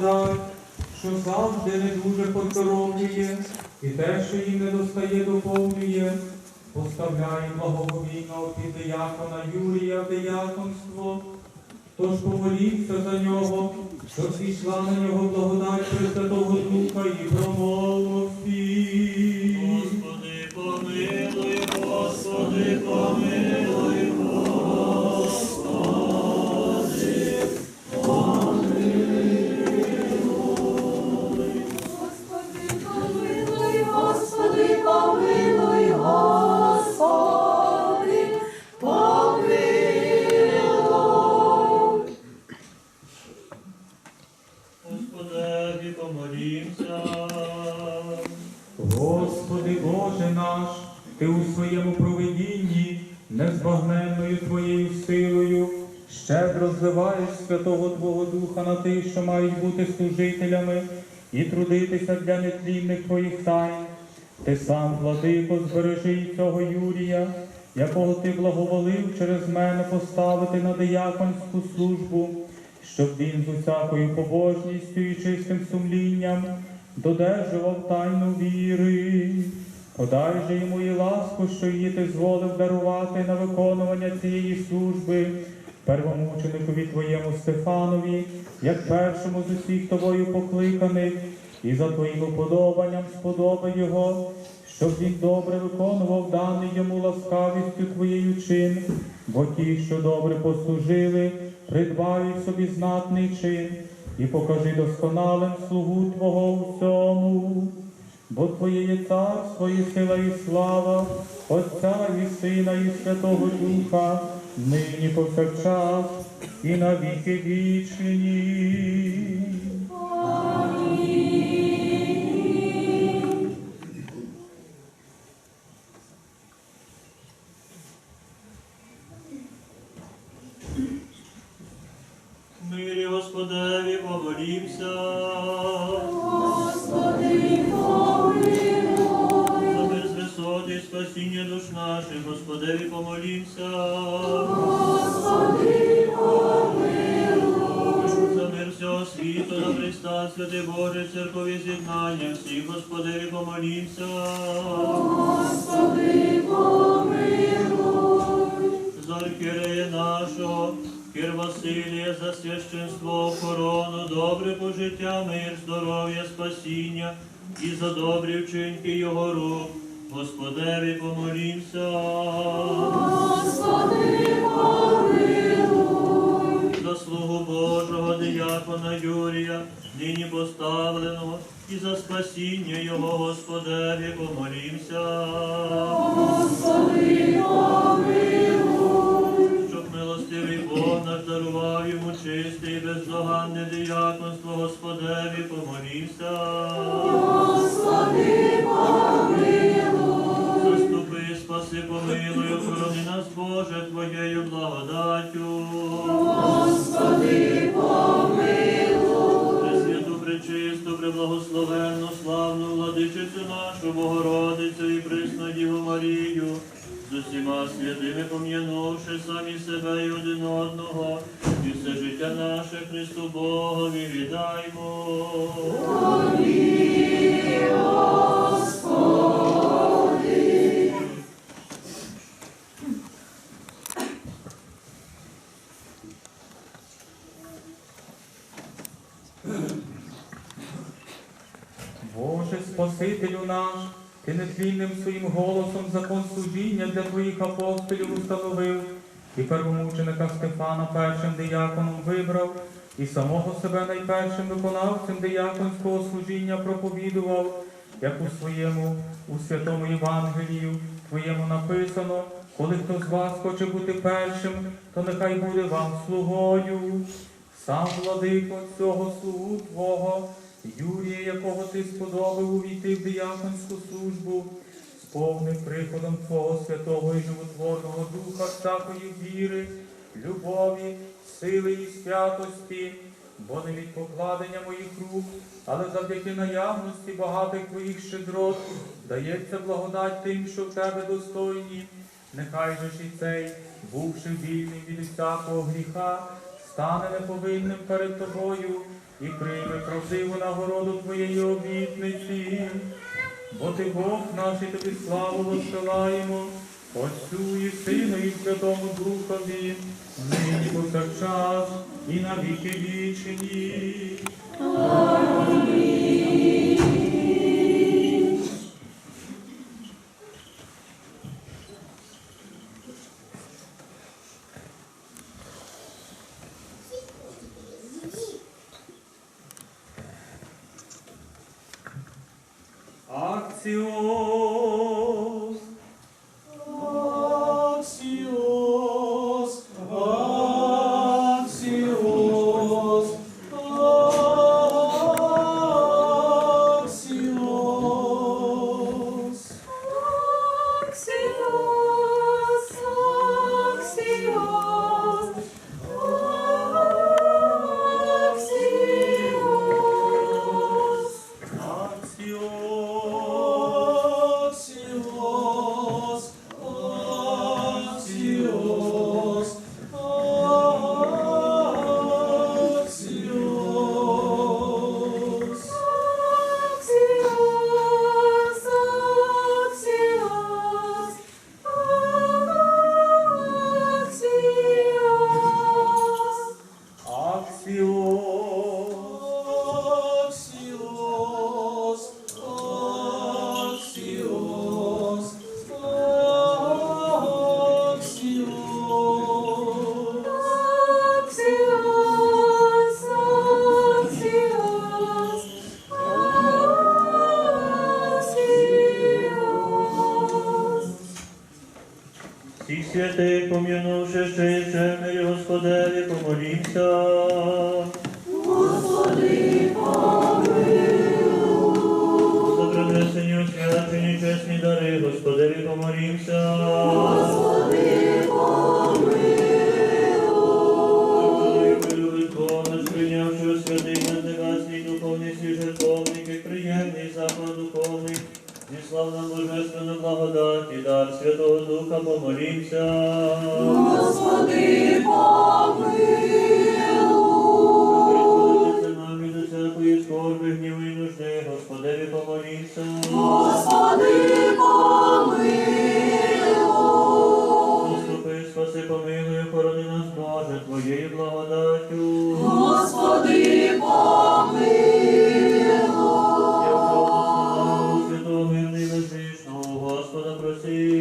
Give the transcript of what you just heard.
Благодать, що завжди не дуже поздоровлює, і те, що їм не достає, доповнює, поставляє благоговійного під диякона Юрія в дияконство. Тож помоліться за нього, що свійшла на нього благодать Пресвятого Духа і промовив Господи Боже наш, Ти у своєму провидінні, незбагненною Твоєю силою, щедро зливаєш Святого Твого Духа на тих, що мають бути служителями і трудитися для нетлінних Твоїх тайн. Ти сам, владико, збережи цього Юрія, якого ти благоволив через мене поставити на дияконську службу, щоб він з усякою побожністю і чистим сумлінням додержував тайну віри. Подай же йому і ласку, що її ти зволив дарувати на виконування цієї служби, первомученикові твоєму Стефанові, як першому з усіх тобою покликаних, і за твоїм уподобанням сподоби його, щоб він добре виконував даний йому ласкавістю твоєю чин, бо ті, що добре послужили, придбають собі знатний чин, і покажи досконалим слугу Твого всьому. Бо Твоє є царство і сила і слава, Отця і Сина, і Святого Духа, нині повсякчас і навіки вічні. Святий Боже, церкові з'єднання, всіх, Господеві, помолімся. Господи, помилуй. За архієрея нашого, Кир Василія, за священство, охорону, добре пожиття, мир, здоров'я, спасіння і за добрі вчинки Його рук. Господеві помолімся. Господи, помилуй. Заслугу Божого диякона Юрія, нині поставленого, і за спасіння Його, Господеві, помолімся. Господи, помилуй. Щоб милостивий Бог наш дарував йому чисте і бездоганне дияконство, Господеві, помолімся. Господи, помилуй. Помилуй, охорони нас, Боже, Твоєю благодаттю. Господи, помилуй. Пресвяту, пречисту, преблагословенну, славну владичицю нашу, Богородицю і присну Діву Марію, з усіма святими пом'янувши самі себе і один одного, і все життя наше Христу Богові віддаймо. Боже Спасителю наш, ти нетлінним своїм голосом закон служіння для твоїх апостолів установив, і первомученика Стефана першим дияконом вибрав, і самого себе найпершим виконавцем дияконського служіння проповідував, як у своєму, у святому Євангелію твоєму написано, коли хто з вас хоче бути першим, то нехай буде вам слугою. Сам владико цього слугу Твого, Юрія, якого ти сподобав увійти в дияконську службу, сповнив приходом Твого святого і животворного Духа всякої віри, любові, сили і святості, бо не від покладення моїх рук, але завдяки наявності багатих твоїх щедрот дається благодать тим, що в тебе достойні. Нехай же ж і цей, бувши вільним від усякого гріха, стане неповинним перед тобою і прийме красиву нагороду твоєї обітниці. Бо ти Бог наш і тобі славу посилаємо, Отцю і Сину і Святому Духові, нині повсякчас і навіки вічні. 안. Святих, пом'янувши ще мирі Господеві, помолімся. Господи, За принесені освячені чесні дари, Господеві, помолімся. Господи, Виконаш, прийнявши у святий незнегасний духовний свій жертовник і приємний заклад духовний, зі славна божественна благодать і дар Святого Духа помолімся. Господи, Визволити нам від усякої скорби, гніву і нужди, Господеві помолімся. Господа проси.